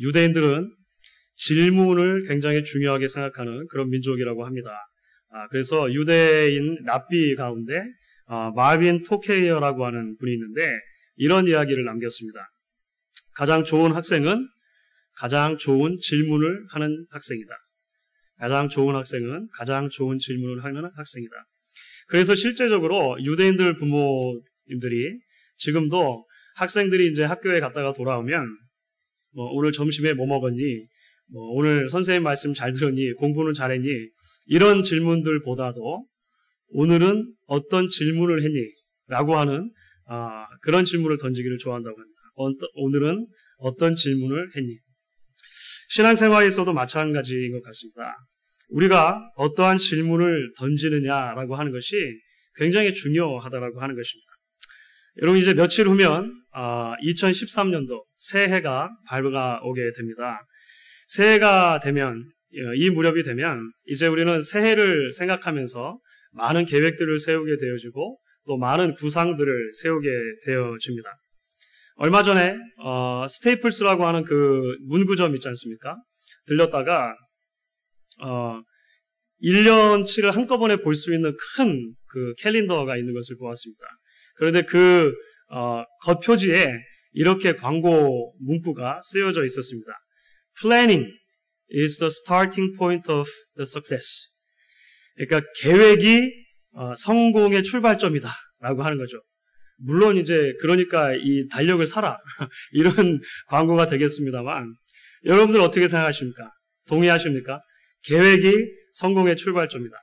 유대인들은 질문을 굉장히 중요하게 생각하는 그런 민족이라고 합니다. 아, 그래서 유대인 랍비 가운데 아, 마빈 토케이어라고 하는 분이 있는데 이런 이야기를 남겼습니다. 가장 좋은 학생은 가장 좋은 질문을 하는 학생이다. 가장 좋은 학생은 가장 좋은 질문을 하는 학생이다. 그래서 실제적으로 유대인들 부모님들이 지금도 학생들이 이제 학교에 갔다가 돌아오면 뭐 오늘 점심에 뭐 먹었니? 뭐 오늘 선생님 말씀 잘 들었니? 공부는 잘했니? 이런 질문들보다도 오늘은 어떤 질문을 했니? 라고 하는 아, 그런 질문을 던지기를 좋아한다고 합니다. 오늘은 어떤 질문을 했니? 신앙생활에서도 마찬가지인 것 같습니다. 우리가 어떠한 질문을 던지느냐라고 하는 것이 굉장히 중요하다라고 하는 것입니다. 여러분 이제 며칠 후면 2013년도 아, 새해가 밝아오게 됩니다. 새해가 되면 어, 이 무렵이 되면 이제 우리는 새해를 생각하면서 많은 계획들을 세우게 되어지고 또 많은 구상들을 세우게 되어집니다. 얼마 전에 어, 스테이플스라고 하는 그 문구점 있지 않습니까? 들렸다가 어, 1년치를 한꺼번에 볼 수 있는 큰 그 캘린더가 있는 것을 보았습니다. 그런데 그 어, 겉표지에 이렇게 광고 문구가 쓰여져 있었습니다. Planning is the starting point of the success. 그러니까 계획이 어, 성공의 출발점이다. 라고 하는 거죠. 물론 이제 그러니까 이 달력을 사라. 이런 광고가 되겠습니다만 여러분들 어떻게 생각하십니까? 동의하십니까? 계획이 성공의 출발점이다.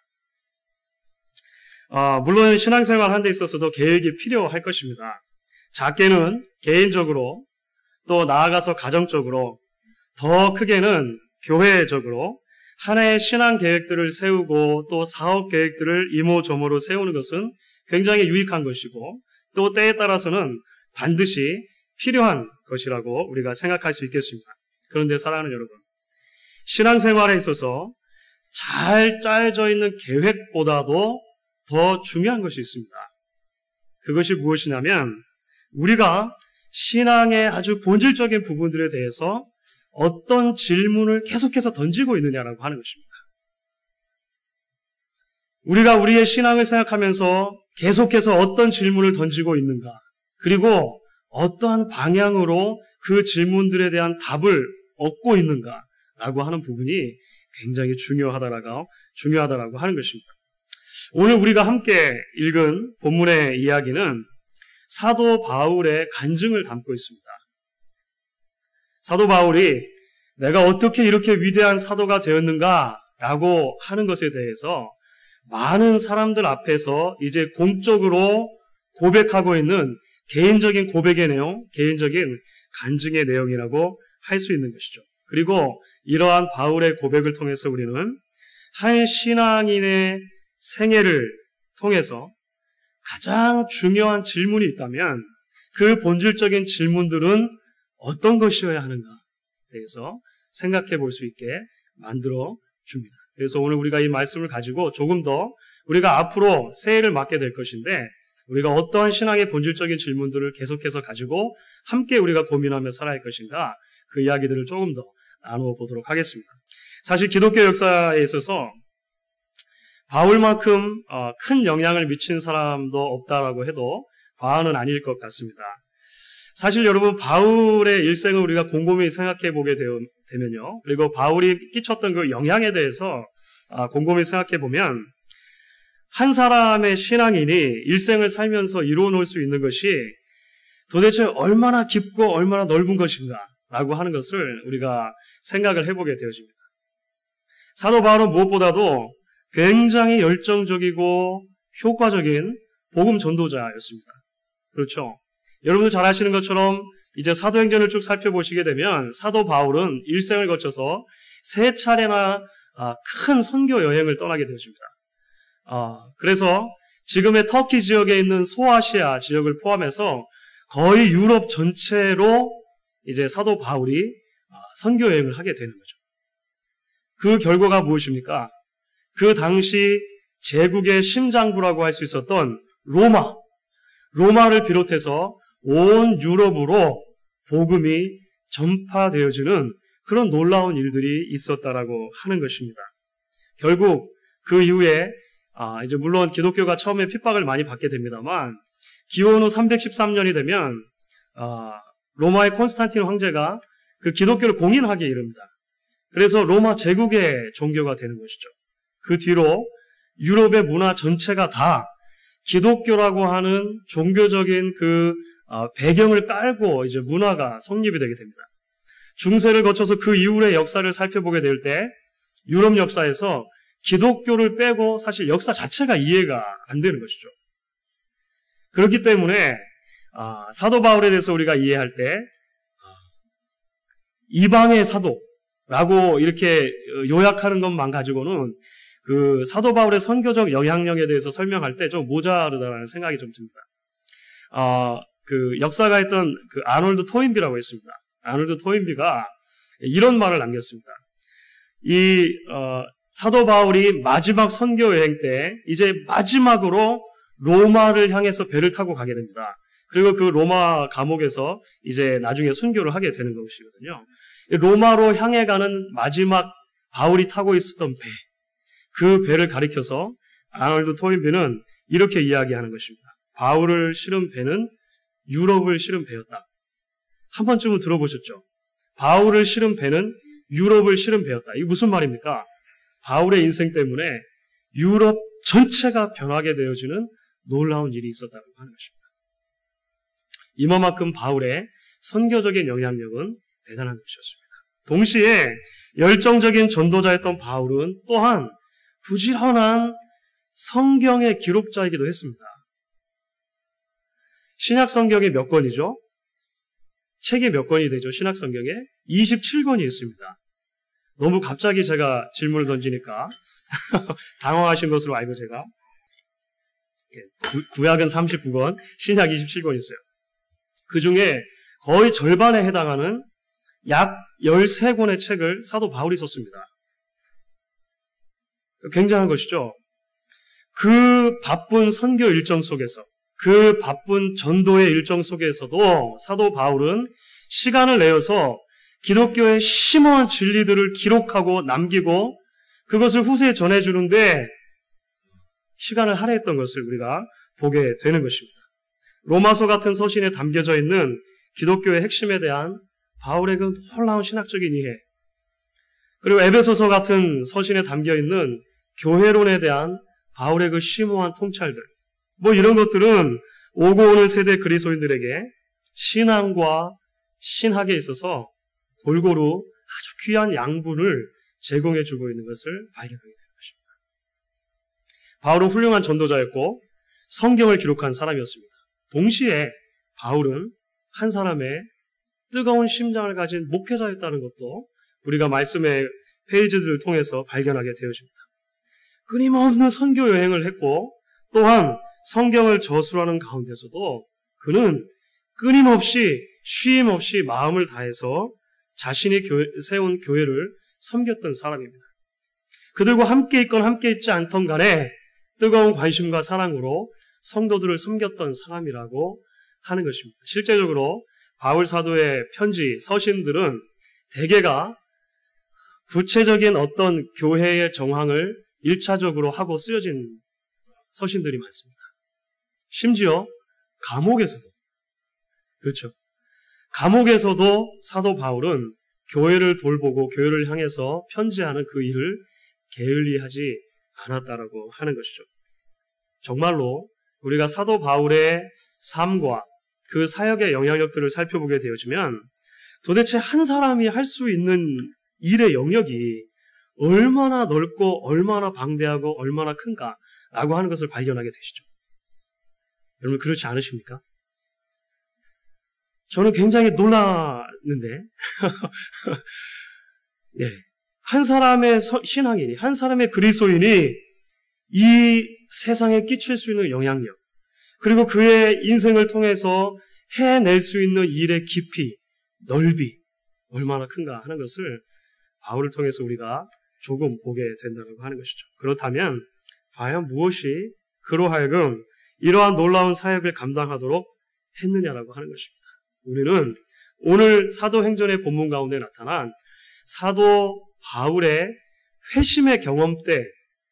어, 물론 신앙생활 하는 데 있어서도 계획이 필요할 것입니다. 작게는 개인적으로 또 나아가서 가정적으로 더 크게는 교회적으로 하나의 신앙 계획들을 세우고 또 사업 계획들을 이모저모로 세우는 것은 굉장히 유익한 것이고 또 때에 따라서는 반드시 필요한 것이라고 우리가 생각할 수 있겠습니다. 그런데 사랑하는 여러분, 신앙생활에 있어서 잘 짜여져 있는 계획보다도 더 중요한 것이 있습니다. 그것이 무엇이냐면 우리가 신앙의 아주 본질적인 부분들에 대해서 어떤 질문을 계속해서 던지고 있느냐라고 하는 것입니다. 우리가 우리의 신앙을 생각하면서 계속해서 어떤 질문을 던지고 있는가, 그리고 어떠한 방향으로 그 질문들에 대한 답을 얻고 있는가라고 하는 부분이 굉장히 중요하다라고, 중요하다라고 하는 것입니다. 오늘 우리가 함께 읽은 본문의 이야기는 사도 바울의 간증을 담고 있습니다. 사도 바울이 내가 어떻게 이렇게 위대한 사도가 되었는가 라고 하는 것에 대해서 많은 사람들 앞에서 이제 공적으로 고백하고 있는 개인적인 고백의 내용, 개인적인 간증의 내용이라고 할 수 있는 것이죠. 그리고 이러한 바울의 고백을 통해서 우리는 한 신앙인의 생애를 통해서 가장 중요한 질문이 있다면 그 본질적인 질문들은 어떤 것이어야 하는가 대해서 생각해 볼 수 있게 만들어 줍니다. 그래서 오늘 우리가 이 말씀을 가지고 조금 더 우리가 앞으로 새해를 맞게 될 것인데 우리가 어떠한 신앙의 본질적인 질문들을 계속해서 가지고 함께 우리가 고민하며 살아야 할 것인가 그 이야기들을 조금 더 나누어 보도록 하겠습니다. 사실 기독교 역사에 있어서 바울만큼 어, 큰 영향을 미친 사람도 없다라고 해도 과언은 아닐 것 같습니다. 사실 여러분 바울의 일생을 우리가 곰곰이 생각해 보게 되면요. 그리고 바울이 끼쳤던 그 영향에 대해서 아, 곰곰이 생각해 보면 한 사람의 신앙인이 일생을 살면서 이루어 놓을 수 있는 것이 도대체 얼마나 깊고 얼마나 넓은 것인가 라고 하는 것을 우리가 생각을 해보게 되어집니다. 사도 바울은 무엇보다도 굉장히 열정적이고 효과적인 복음 전도자였습니다. 그렇죠. 여러분도 잘 아시는 것처럼 이제 사도행전을 쭉 살펴보시게 되면 사도 바울은 일생을 거쳐서 세 차례나 아, 큰 선교 여행을 떠나게 되어집니다. 아, 그래서 지금의 터키 지역에 있는 소아시아 지역을 포함해서 거의 유럽 전체로 이제 사도 바울이 아, 선교 여행을 하게 되는 거죠. 그 결과가 무엇입니까? 그 당시 제국의 심장부라고 할 수 있었던 로마, 로마를 비롯해서 온 유럽으로 복음이 전파되어지는 그런 놀라운 일들이 있었다라고 하는 것입니다. 결국 그 이후에 아, 이제 물론 기독교가 처음에 핍박을 많이 받게 됩니다만 기원 후 313년이 되면 아, 로마의 콘스탄틴 황제가 그 기독교를 공인하게 이릅니다. 그래서 로마 제국의 종교가 되는 것이죠. 그 뒤로 유럽의 문화 전체가 다 기독교라고 하는 종교적인 그 아, 배경을 깔고 이제 문화가 성립이 되게 됩니다. 중세를 거쳐서 그 이후의 역사를 살펴보게 될 때 유럽 역사에서 기독교를 빼고 사실 역사 자체가 이해가 안 되는 것이죠. 그렇기 때문에 아, 사도 바울에 대해서 우리가 이해할 때 아, 이방의 사도라고 이렇게 요약하는 것만 가지고는 그 사도 바울의 선교적 영향력에 대해서 설명할 때 좀 모자르다는 생각이 좀 듭니다. 어, 그 역사가 했던 그 아놀드 토인비라고 했습니다. 아놀드 토인비가 이런 말을 남겼습니다. 이 어, 사도 바울이 마지막 선교 여행 때 이제 마지막으로 로마를 향해서 배를 타고 가게 됩니다. 그리고 그 로마 감옥에서 이제 나중에 순교를 하게 되는 것이거든요. 로마로 향해 가는 마지막 바울이 타고 있었던 배, 그 배를 가리켜서 아놀드 토인비는 이렇게 이야기하는 것입니다. 바울을 실은 배는 유럽을 실은 배였다. 한 번쯤은 들어보셨죠? 바울을 실은 배는 유럽을 실은 배였다. 이게 무슨 말입니까? 바울의 인생 때문에 유럽 전체가 변하게 되어지는 놀라운 일이 있었다고 하는 것입니다. 이만큼 바울의 선교적인 영향력은 대단한 것이었습니다. 동시에 열정적인 전도자였던 바울은 또한 부지런한 성경의 기록자이기도 했습니다. 신약 성경에 몇 권이죠? 책이 몇 권이 되죠? 신약 성경에 27권이 있습니다. 너무 갑자기 제가 질문을 던지니까 당황하신 것으로 알고 제가 예, 구약은 39권, 신약 27권 있어요. 그 중에 거의 절반에 해당하는 약 13권의 책을 사도 바울이 썼습니다. 굉장한 것이죠. 그 바쁜 선교 일정 속에서, 그 바쁜 전도의 일정 속에서도 사도 바울은 시간을 내어서 기독교의 심오한 진리들을 기록하고 남기고 그것을 후세에 전해주는데 시간을 할애했던 것을 우리가 보게 되는 것입니다. 로마서 같은 서신에 담겨져 있는 기독교의 핵심에 대한 바울의 그 놀라운 신학적인 이해, 그리고 에베소서 같은 서신에 담겨 있는 교회론에 대한 바울의 그 심오한 통찰들, 뭐 이런 것들은 오고 오는 세대 그리스도인들에게 신앙과 신학에 있어서 골고루 아주 귀한 양분을 제공해 주고 있는 것을 발견하게 되는 것입니다. 바울은 훌륭한 전도자였고 성경을 기록한 사람이었습니다. 동시에 바울은 한 사람의 뜨거운 심장을 가진 목회자였다는 것도 우리가 말씀의 페이지들을 통해서 발견하게 되어집니다. 끊임없는 선교 여행을 했고 또한 성경을 저술하는 가운데서도 그는 끊임없이 쉼 없이 마음을 다해서 자신이 교회, 세운 교회를 섬겼던 사람입니다. 그들과 함께 있건 함께 있지 않던 간에 뜨거운 관심과 사랑으로 성도들을 섬겼던 사람이라고 하는 것입니다. 실제적으로 바울 사도의 편지, 서신들은 대개가 구체적인 어떤 교회의 정황을 1차적으로 하고 쓰여진 서신들이 많습니다. 심지어 감옥에서도 그렇죠. 감옥에서도 사도 바울은 교회를 돌보고 교회를 향해서 편지하는 그 일을 게을리하지 않았다라고 하는 것이죠. 정말로 우리가 사도 바울의 삶과 그 사역의 영향력들을 살펴보게 되어지면 도대체 한 사람이 할 수 있는 일의 영역이 얼마나 넓고 얼마나 방대하고 얼마나 큰가라고 하는 것을 발견하게 되시죠. 여러분 그렇지 않으십니까? 저는 굉장히 놀랐는데, 네. 한 사람의 신앙인이, 한 사람의 그리스도인이 이 세상에 끼칠 수 있는 영향력, 그리고 그의 인생을 통해서 해낼 수 있는 일의 깊이, 넓이, 얼마나 큰가 하는 것을 바울을 통해서 우리가 조금 보게 된다고 하는 것이죠. 그렇다면, 과연 무엇이 그로 하여금 이러한 놀라운 사역을 감당하도록 했느냐라고 하는 것입니다. 우리는 오늘 사도행전의 본문 가운데 나타난 사도 바울의 회심의 경험 때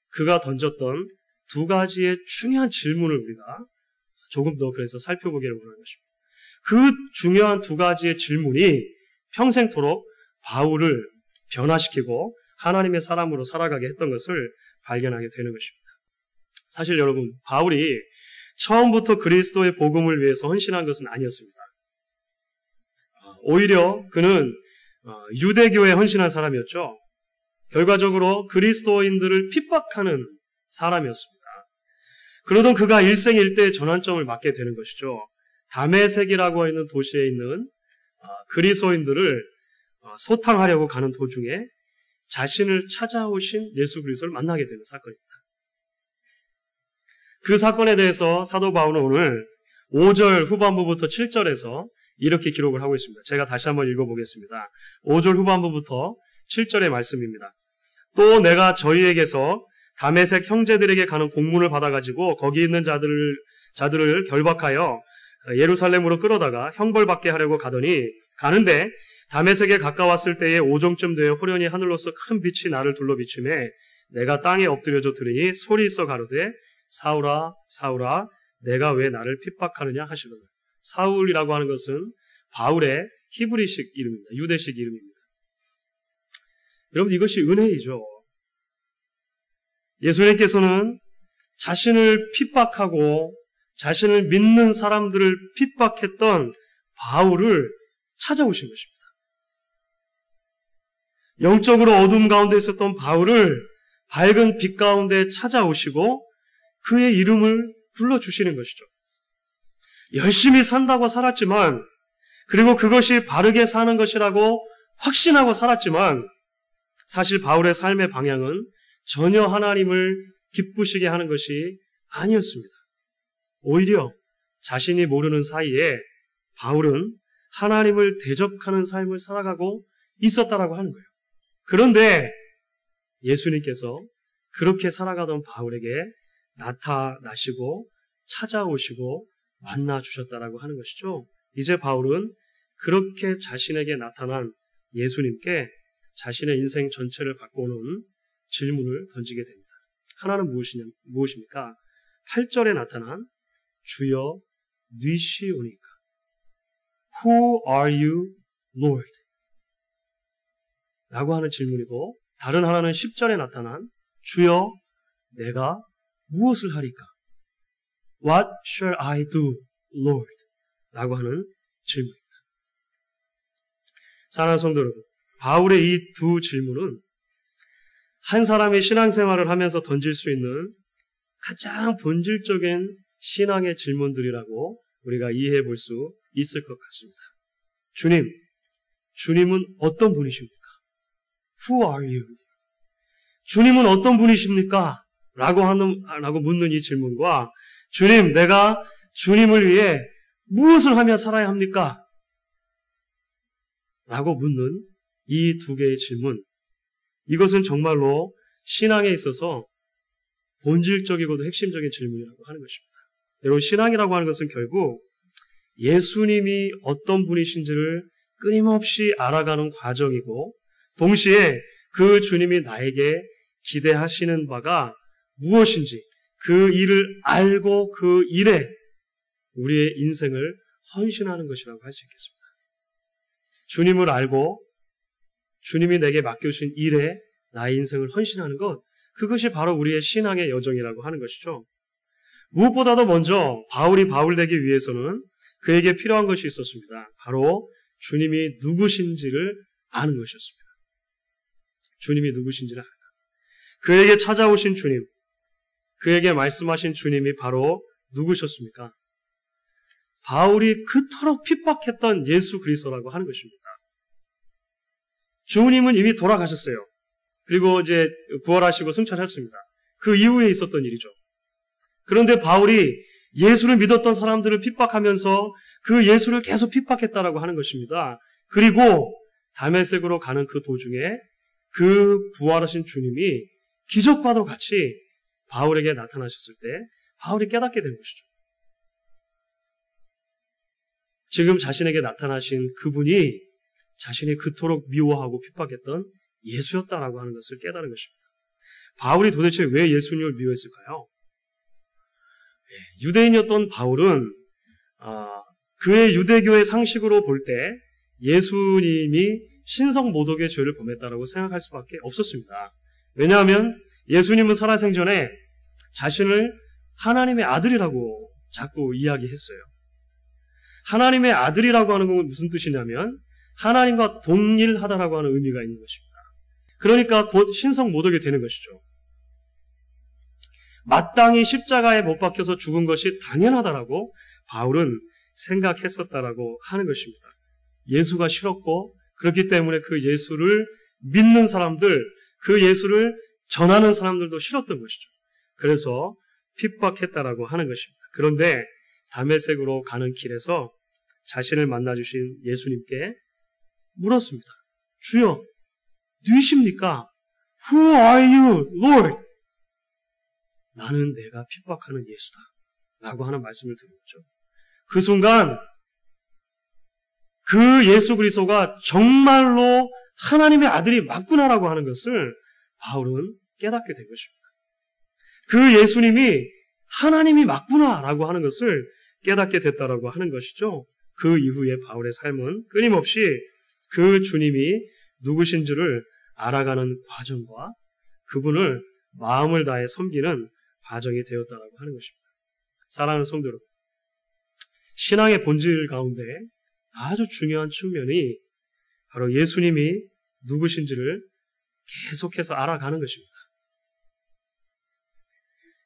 그가 던졌던 두 가지의 중요한 질문을 우리가 조금 더 그래서 살펴보기를 원하는 것입니다. 그 중요한 두 가지의 질문이 평생토록 바울을 변화시키고 하나님의 사람으로 살아가게 했던 것을 발견하게 되는 것입니다. 사실 여러분, 바울이 처음부터 그리스도의 복음을 위해서 헌신한 것은 아니었습니다. 오히려 그는 어, 유대교에 헌신한 사람이었죠. 결과적으로 그리스도인들을 핍박하는 사람이었습니다. 그러던 그가 일생일대 전환점을 맞게 되는 것이죠. 다메색이라고 하는 도시에 있는 어, 그리스도인들을 어, 소탕하려고 가는 도중에 자신을 찾아오신 예수 그리스도를 만나게 되는 사건입니다. 그 사건에 대해서 사도 바울은 오늘 5절 후반부부터 7절에서 이렇게 기록을 하고 있습니다. 제가 다시 한번 읽어보겠습니다. 5절 후반부부터 7절의 말씀입니다. 또 내가 저희에게서 다메색 형제들에게 가는 공문을 받아가지고 거기 있는 자들을, 자들을 결박하여 예루살렘으로 끌어다가 형벌받게 하려고 가더니 가는데 다메색에 가까웠을 때에 오종쯤 되어 호련히 하늘로서 큰 빛이 나를 둘러 비춤에 내가 땅에 엎드려져 들으니 소리 있어 가로되 사울아 사울아 내가 왜 나를 핍박하느냐 하시더라. 사울이라고 하는 것은 바울의 히브리식 이름입니다. 유대식 이름입니다. 여러분 이것이 은혜이죠. 예수님께서는 자신을 핍박하고 자신을 믿는 사람들을 핍박했던 바울을 찾아오신 것입니다. 영적으로 어둠 가운데 있었던 바울을 밝은 빛 가운데 찾아오시고 그의 이름을 불러주시는 것이죠. 열심히 산다고 살았지만, 그리고 그것이 바르게 사는 것이라고 확신하고 살았지만, 사실 바울의 삶의 방향은 전혀 하나님을 기쁘시게 하는 것이 아니었습니다. 오히려 자신이 모르는 사이에 바울은 하나님을 대적하는 삶을 살아가고 있었다라고 하는 거예요. 그런데 예수님께서 그렇게 살아가던 바울에게 나타나시고 찾아오시고 만나 주셨다라고 하는 것이죠. 이제 바울은 그렇게 자신에게 나타난 예수님께 자신의 인생 전체를 바꿔놓은 질문을 던지게 됩니다. 하나는 무엇이냐, 무엇입니까? 8절에 나타난 주여 뉘시오니까. Who are you, Lord? 라고 하는 질문이고, 다른 하나는 10절에 나타난 주여 내가 무엇을 하리까? What shall I do, Lord? 라고 하는 질문입니다. 사랑하는 성도 여러분, 바울의 이 두 질문은 한 사람의 신앙생활을 하면서 던질 수 있는 가장 본질적인 신앙의 질문들이라고 우리가 이해해 볼 수 있을 것 같습니다. 주님, 주님은 어떤 분이십니까? Who are you? 주님은 어떤 분이십니까? 라고 하는, 라고 묻는 이 질문과 주님, 내가 주님을 위해 무엇을 하며 살아야 합니까? 라고 묻는 이 두 개의 질문. 이것은 정말로 신앙에 있어서 본질적이고도 핵심적인 질문이라고 하는 것입니다. 여러분, 신앙이라고 하는 것은 결국 예수님이 어떤 분이신지를 끊임없이 알아가는 과정이고, 동시에 그 주님이 나에게 기대하시는 바가 무엇인지 그 일을 알고 그 일에 우리의 인생을 헌신하는 것이라고 할 수 있겠습니다. 주님을 알고 주님이 내게 맡겨주신 일에 나의 인생을 헌신하는 것, 그것이 바로 우리의 신앙의 여정이라고 하는 것이죠. 무엇보다도 먼저 바울이 바울 되기 위해서는 그에게 필요한 것이 있었습니다. 바로 주님이 누구신지를 아는 것이었습니다. 주님이 누구신지를 알까. 그에게 찾아오신 주님, 그에게 말씀하신 주님이 바로 누구셨습니까? 바울이 그토록 핍박했던 예수 그리스도라고 하는 것입니다. 주님은 이미 돌아가셨어요. 그리고 이제 부활하시고 승천했습니다. 그 이후에 있었던 일이죠. 그런데 바울이 예수를 믿었던 사람들을 핍박하면서 그 예수를 계속 핍박했다라고 하는 것입니다. 그리고 다메섹으로 가는 그 도중에 그 부활하신 주님이 기적과도 같이 바울에게 나타나셨을 때 바울이 깨닫게 된 것이죠. 지금 자신에게 나타나신 그분이 자신이 그토록 미워하고 핍박했던 예수였다라고 하는 것을 깨달은 것입니다. 바울이 도대체 왜 예수님을 미워했을까요? 예, 유대인이었던 바울은 아, 그의 유대교의 상식으로 볼 때 예수님이 신성 모독의 죄를 범했다라고 생각할 수밖에 없었습니다. 왜냐하면 예수님은 살아생전에 자신을 하나님의 아들이라고 자꾸 이야기했어요. 하나님의 아들이라고 하는 건 무슨 뜻이냐면 하나님과 동일하다라고 하는 의미가 있는 것입니다. 그러니까 곧 신성 모독이 되는 것이죠. 마땅히 십자가에 못 박혀서 죽은 것이 당연하다라고 바울은 생각했었다라고 하는 것입니다. 예수가 싫었고 그렇기 때문에 그 예수를 믿는 사람들, 그 예수를 전하는 사람들도 싫었던 것이죠. 그래서 핍박했다라고 하는 것입니다. 그런데 담에색으로 가는 길에서 자신을 만나 주신 예수님께 물었습니다. 주여, 누이십니까? Who are you, Lord? 나는 내가 핍박하는 예수다. 라고 하는 말씀을 드린 거죠. 그 순간 그 예수 그리스도가 정말로 하나님의 아들이 맞구나라고 하는 것을 바울은 깨닫게 된 것입니다. 그 예수님이 하나님이 맞구나라고 하는 것을 깨닫게 됐다라고 하는 것이죠. 그 이후에 바울의 삶은 끊임없이 그 주님이 누구신지를 알아가는 과정과 그분을 마음을 다해 섬기는 과정이 되었다라고 하는 것입니다. 사랑하는 성도 여러분, 신앙의 본질 가운데 아주 중요한 측면이 바로 예수님이 누구신지를 계속해서 알아가는 것입니다.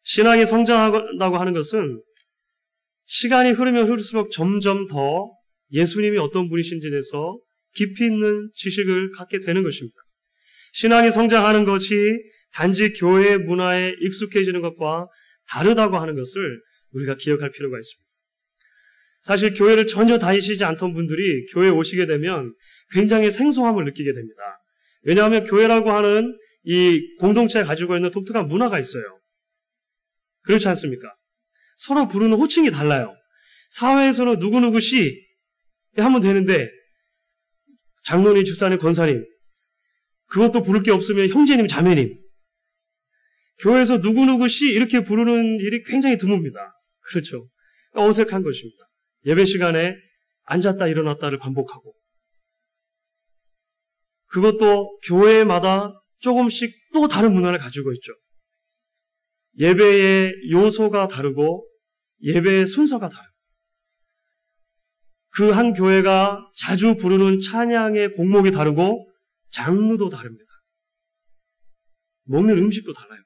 신앙이 성장한다고 하는 것은 시간이 흐르면 흐를수록 점점 더 예수님이 어떤 분이신지에 대해서 깊이 있는 지식을 갖게 되는 것입니다. 신앙이 성장하는 것이 단지 교회 문화에 익숙해지는 것과 다르다고 하는 것을 우리가 기억할 필요가 있습니다. 사실 교회를 전혀 다니시지 않던 분들이 교회에 오시게 되면 굉장히 생소함을 느끼게 됩니다. 왜냐하면 교회라고 하는 이 공동체가 가지고 있는 독특한 문화가 있어요. 그렇지 않습니까? 서로 부르는 호칭이 달라요. 사회에서는 누구누구 씨 하면 되는데 장로님, 집사님, 권사님 그것도 부를 게 없으면 형제님, 자매님 교회에서 누구누구 씨 이렇게 부르는 일이 굉장히 드뭅니다. 그렇죠. 어색한 것입니다. 예배 시간에 앉았다 일어났다를 반복하고 그것도 교회마다 조금씩 또 다른 문화를 가지고 있죠. 예배의 요소가 다르고 예배의 순서가 다르고 그 한 교회가 자주 부르는 찬양의 곡목이 다르고 장르도 다릅니다. 먹는 음식도 달라요.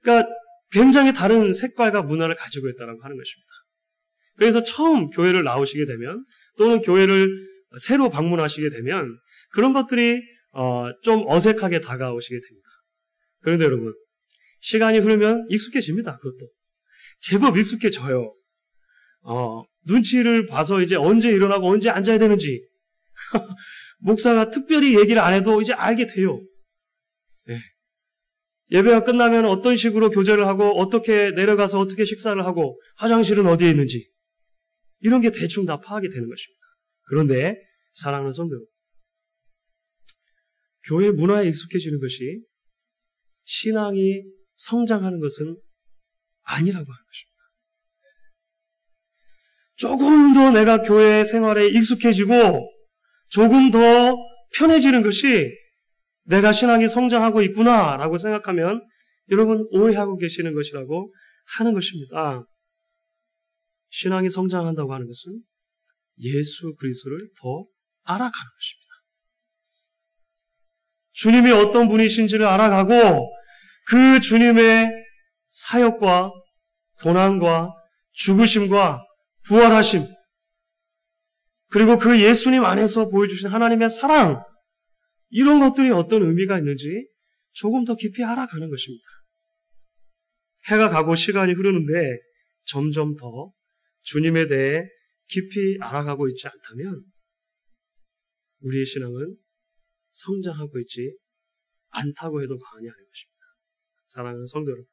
그러니까 굉장히 다른 색깔과 문화를 가지고 있다고 하는 것입니다. 그래서 처음 교회를 나오시게 되면 또는 교회를 새로 방문하시게 되면 그런 것들이 어, 좀 어색하게 다가오시게 됩니다. 그런데 여러분 시간이 흐르면 익숙해집니다. 그것도 제법 익숙해져요. 어, 눈치를 봐서 이제 언제 일어나고 언제 앉아야 되는지 목사가 특별히 얘기를 안 해도 이제 알게 돼요. 네. 예배가 끝나면 어떤 식으로 교제를 하고 어떻게 내려가서 어떻게 식사를 하고 화장실은 어디에 있는지 이런 게 대충 다 파악이 되는 것입니다. 그런데 사랑하는 성도 교회 문화에 익숙해지는 것이 신앙이 성장하는 것은 아니라고 하는 것입니다. 조금 더 내가 교회 생활에 익숙해지고 조금 더 편해지는 것이 내가 신앙이 성장하고 있구나 라고 생각하면 여러분 오해하고 계시는 것이라고 하는 것입니다. 신앙이 성장한다고 하는 것은 예수 그리스도를 더 알아가는 것입니다. 주님이 어떤 분이신지를 알아가고 그 주님의 사역과 고난과 죽으심과 부활하심 그리고 그 예수님 안에서 보여주신 하나님의 사랑 이런 것들이 어떤 의미가 있는지 조금 더 깊이 알아가는 것입니다. 해가 가고 시간이 흐르는데 점점 더 주님에 대해 깊이 알아가고 있지 않다면 우리의 신앙은 성장하고 있지 않다고 해도 과언이 아닌 것입니다. 사랑하는 성도 여러분,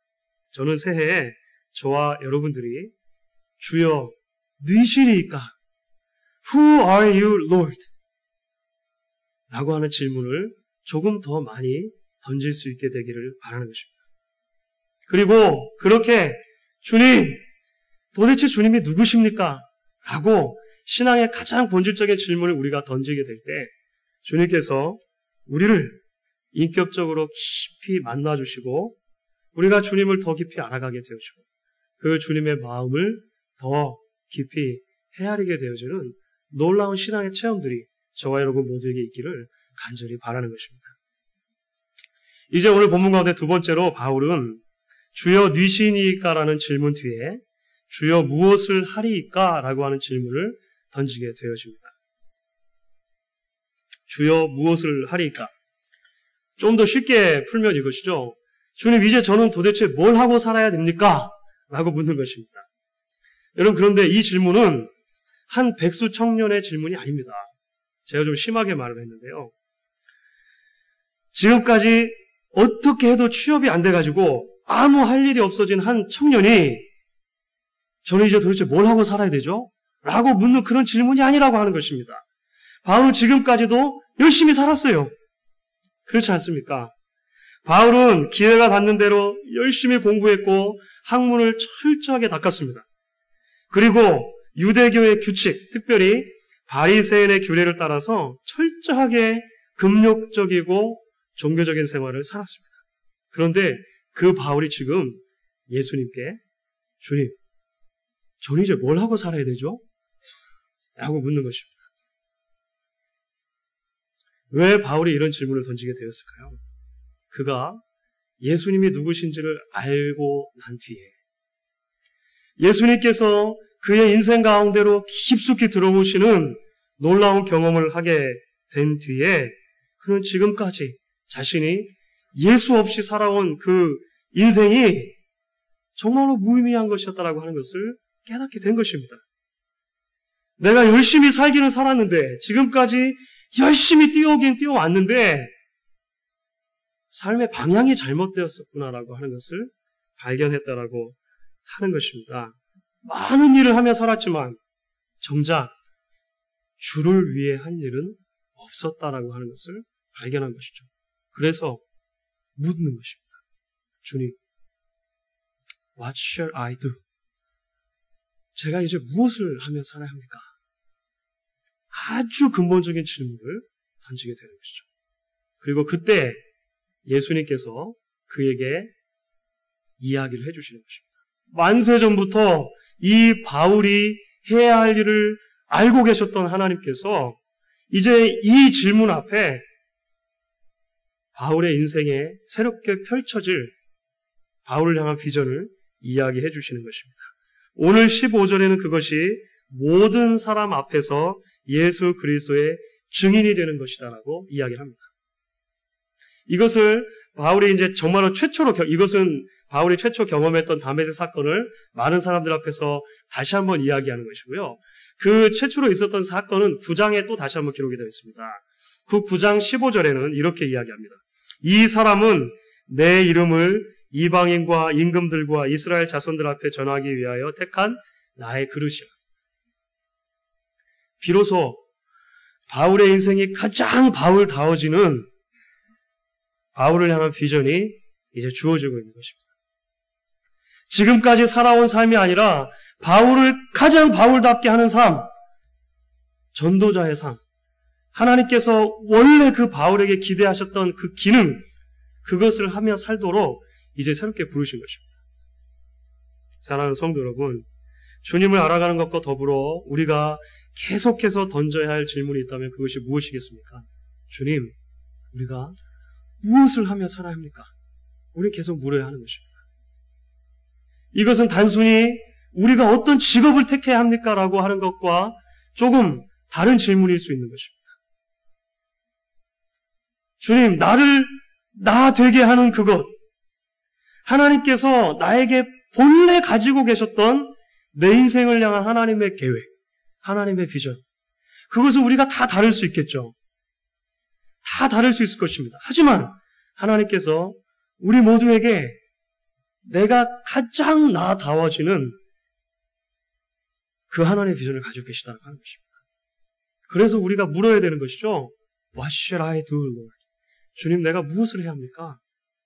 저는 새해에 저와 여러분들이 주여 누이시리까? Who are you, Lord? 라고 하는 질문을 조금 더 많이 던질 수 있게 되기를 바라는 것입니다. 그리고 그렇게 주님, 도대체 주님이 누구십니까? 라고 신앙의 가장 본질적인 질문을 우리가 던지게 될 때 주님께서 우리를 인격적으로 깊이 만나주시고 우리가 주님을 더 깊이 알아가게 되어주고 그 주님의 마음을 더 깊이 헤아리게 되어지는 놀라운 신앙의 체험들이 저와 여러분 모두에게 있기를 간절히 바라는 것입니다. 이제 오늘 본문 가운데 두 번째로 바울은 주여 뉘시니까라는 질문 뒤에 주여 무엇을 하리까? 라고 하는 질문을 던지게 되어집니다. 주여 무엇을 하리까? 좀 더 쉽게 풀면 이것이죠. 주님, 이제 저는 도대체 뭘 하고 살아야 됩니까? 라고 묻는 것입니다. 여러분, 그런데 이 질문은 한 백수 청년의 질문이 아닙니다. 제가 좀 심하게 말을 했는데요. 지금까지 어떻게 해도 취업이 안 돼가지고 아무 할 일이 없어진 한 청년이 저는 이제 도대체 뭘 하고 살아야 되죠? 라고 묻는 그런 질문이 아니라고 하는 것입니다. 바울은 지금까지도 열심히 살았어요. 그렇지 않습니까? 바울은 기회가 닿는 대로 열심히 공부했고 학문을 철저하게 닦았습니다. 그리고 유대교의 규칙, 특별히 바리새인의 규례를 따라서 철저하게 금욕적이고 종교적인 생활을 살았습니다. 그런데 그 바울이 지금 예수님께 주님, 저는 이제 뭘 하고 살아야 되죠? 라고 묻는 것입니다. 왜 바울이 이런 질문을 던지게 되었을까요? 그가 예수님이 누구신지를 알고 난 뒤에 예수님께서 그의 인생 가운데로 깊숙이 들어오시는 놀라운 경험을 하게 된 뒤에 그는 지금까지 자신이 예수 없이 살아온 그 인생이 정말로 무의미한 것이었다라고 하는 것을 깨닫게 된 것입니다. 내가 열심히 살기는 살았는데 지금까지 열심히 뛰어오긴 뛰어왔는데 삶의 방향이 잘못되었었구나라고 하는 것을 발견했다라고 하는 것입니다. 많은 일을 하며 살았지만 정작 주를 위해 한 일은 없었다라고 하는 것을 발견한 것이죠. 그래서 묻는 것입니다. 주님, what shall I do? 제가 이제 무엇을 하며 살아야 합니까? 아주 근본적인 질문을 던지게 되는 것이죠. 그리고 그때 예수님께서 그에게 이야기를 해주시는 것입니다. 만세 전부터 이 바울이 해야 할 일을 알고 계셨던 하나님께서 이제 이 질문 앞에 바울의 인생에 새롭게 펼쳐질 바울을 향한 비전을 이야기해 주시는 것입니다. 오늘 15절에는 그것이 모든 사람 앞에서 예수 그리스도의 증인이 되는 것이다라고 이야기를 합니다. 이것을 바울이 이제 정말로 최초로 이것은 바울이 최초 경험했던 다메섹 사건을 많은 사람들 앞에서 다시 한번 이야기하는 것이고요. 그 최초로 있었던 사건은 9장에 또 다시 한번 기록이 되어 있습니다. 그 9장 15절에는 이렇게 이야기합니다. 이 사람은 내 이름을 이방인과 임금들과 이스라엘 자손들 앞에 전하기 위하여 택한 나의 그릇이야. 비로소 바울의 인생이 가장 바울다워지는 바울을 향한 비전이 이제 주어지고 있는 것입니다. 지금까지 살아온 삶이 아니라 바울을 가장 바울답게 하는 삶, 전도자의 삶, 하나님께서 원래 그 바울에게 기대하셨던 그 기능, 그것을 하며 살도록 이제 새롭게 부르신 것입니다. 사랑하는 성도 여러분, 주님을 알아가는 것과 더불어 우리가 계속해서 던져야 할 질문이 있다면 그것이 무엇이겠습니까? 주님, 우리가 무엇을 하며 살아야 합니까? 우리 계속 물어야 하는 것입니다. 이것은 단순히 우리가 어떤 직업을 택해야 합니까? 라고 하는 것과 조금 다른 질문일 수 있는 것입니다. 주님, 나를 나 되게 하는 그것. 하나님께서 나에게 본래 가지고 계셨던 내 인생을 향한 하나님의 계획, 하나님의 비전. 그것은 우리가 다 다를 수 있겠죠. 다 다를 수 있을 것입니다. 하지만 하나님께서 우리 모두에게 내가 가장 나다워지는 그 하나님의 비전을 가지고 계시다는 것입니다. 그래서 우리가 물어야 되는 것이죠. What should I do, Lord? 주님, 내가 무엇을 해야 합니까?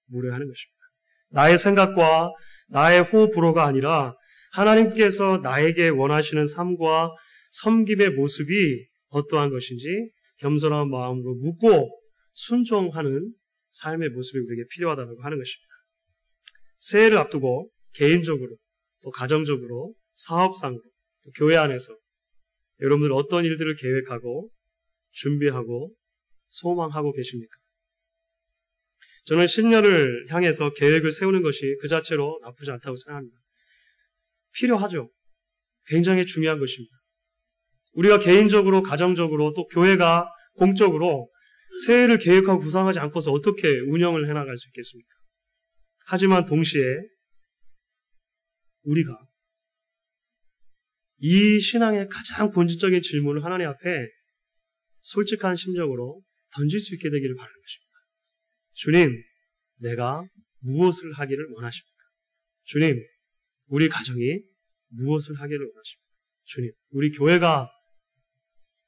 물어야 하는 것입니다. 나의 생각과 나의 호불호가 아니라 하나님께서 나에게 원하시는 삶과 섬김의 모습이 어떠한 것인지 겸손한 마음으로 묻고 순종하는 삶의 모습이 우리에게 필요하다고 하는 것입니다. 새해를 앞두고 개인적으로 또 가정적으로 사업상으로 또 교회 안에서 여러분들 어떤 일들을 계획하고 준비하고 소망하고 계십니까? 저는 신년을 향해서 계획을 세우는 것이 그 자체로 나쁘지 않다고 생각합니다. 필요하죠. 굉장히 중요한 것입니다. 우리가 개인적으로, 가정적으로, 또 교회가 공적으로 새해를 계획하고 구상하지 않고서 어떻게 운영을 해나갈 수 있겠습니까? 하지만 동시에 우리가 이 신앙의 가장 본질적인 질문을 하나님 앞에 솔직한 심정으로 던질 수 있게 되기를 바라는 것입니다. 주님, 내가 무엇을 하기를 원하십니까? 주님, 우리 가정이 무엇을 하기를 원하십니까? 주님, 우리 교회가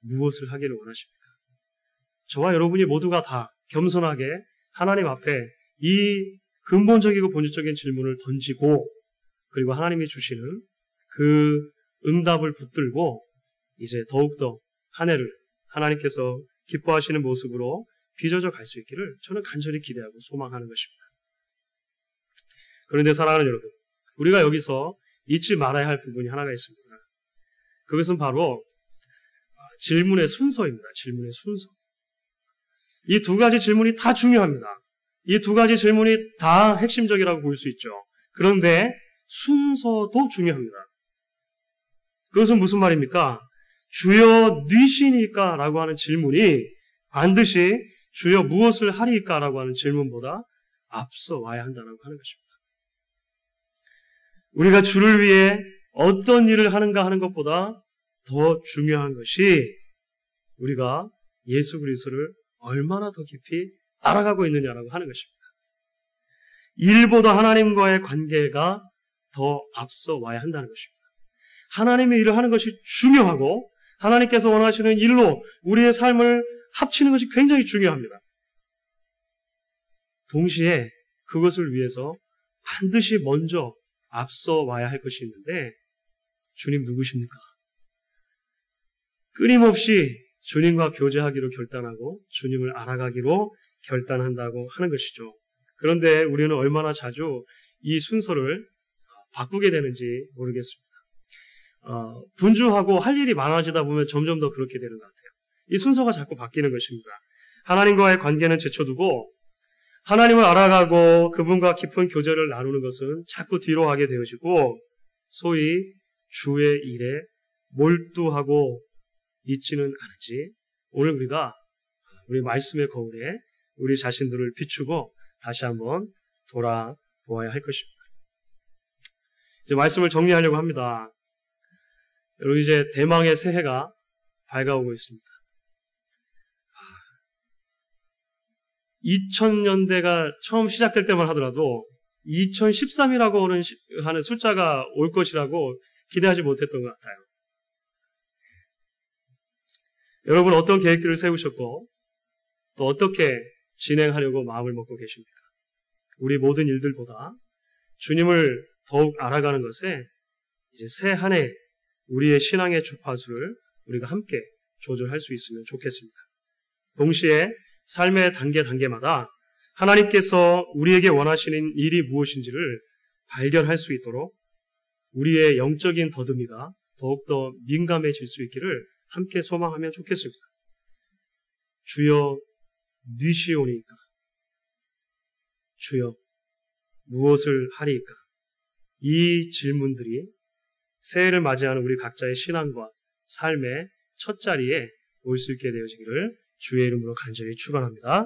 무엇을 하기를 원하십니까? 저와 여러분이 모두가 다 겸손하게 하나님 앞에 이 근본적이고 본질적인 질문을 던지고 그리고 하나님이 주시는 그 응답을 붙들고 이제 더욱더 한 해를 하나님께서 기뻐하시는 모습으로 빚어져 갈 수 있기를 저는 간절히 기대하고 소망하는 것입니다. 그런데 사랑하는 여러분, 우리가 여기서 잊지 말아야 할 부분이 하나가 있습니다. 그것은 바로 질문의 순서입니다. 질문의 순서. 이 두 가지 질문이 다 중요합니다. 이 두 가지 질문이 다 핵심적이라고 볼 수 있죠. 그런데 순서도 중요합니다. 그것은 무슨 말입니까? 주여 뉘시니까 라고 하는 질문이 반드시 주여 무엇을 하리까 라고 하는 질문보다 앞서 와야 한다고 하는 것입니다. 우리가 주를 위해 어떤 일을 하는가 하는 것보다 더 중요한 것이 우리가 예수 그리스도를 얼마나 더 깊이 알아가고 있느냐라고 하는 것입니다. 일보다 하나님과의 관계가 더 앞서 와야 한다는 것입니다. 하나님의 일을 하는 것이 중요하고 하나님께서 원하시는 일로 우리의 삶을 합치는 것이 굉장히 중요합니다. 동시에 그것을 위해서 반드시 먼저 앞서 와야 할 것이 있는데 주님 누구십니까? 끊임없이 주님과 교제하기로 결단하고 주님을 알아가기로 결단한다고 하는 것이죠. 그런데 우리는 얼마나 자주 이 순서를 바꾸게 되는지 모르겠습니다. 어, 분주하고 할 일이 많아지다 보면 점점 더 그렇게 되는 것 같아요. 이 순서가 자꾸 바뀌는 것입니다. 하나님과의 관계는 제쳐두고 하나님을 알아가고 그분과 깊은 교제를 나누는 것은 자꾸 뒤로 하게 되어지고 소위 주의 일에 몰두하고 있지는 않은지 오늘 우리가 우리 말씀의 거울에 우리 자신들을 비추고 다시 한번 돌아보아야 할 것입니다. 이제 말씀을 정리하려고 합니다. 여러분 이제 대망의 새해가 밝아오고 있습니다. 2000년대가 처음 시작될 때만 하더라도 2013이라고 하는 숫자가 올 것이라고 기대하지 못했던 것 같아요. 여러분 어떤 계획들을 세우셨고 또 어떻게 진행하려고 마음을 먹고 계십니까? 우리 모든 일들보다 주님을 더욱 알아가는 것에 이제 새 한 해 우리의 신앙의 주파수를 우리가 함께 조절할 수 있으면 좋겠습니다. 동시에 삶의 단계 단계마다 하나님께서 우리에게 원하시는 일이 무엇인지를 발견할 수 있도록 우리의 영적인 더듬이가 더욱더 민감해질 수 있기를 함께 소망하면 좋겠습니다. 주여 뉘시오니까 주여 무엇을 하리까 이 질문들이 새해를 맞이하는 우리 각자의 신앙과 삶의 첫 자리에 올 수 있게 되어지기를 주의 이름으로 간절히 축원합니다.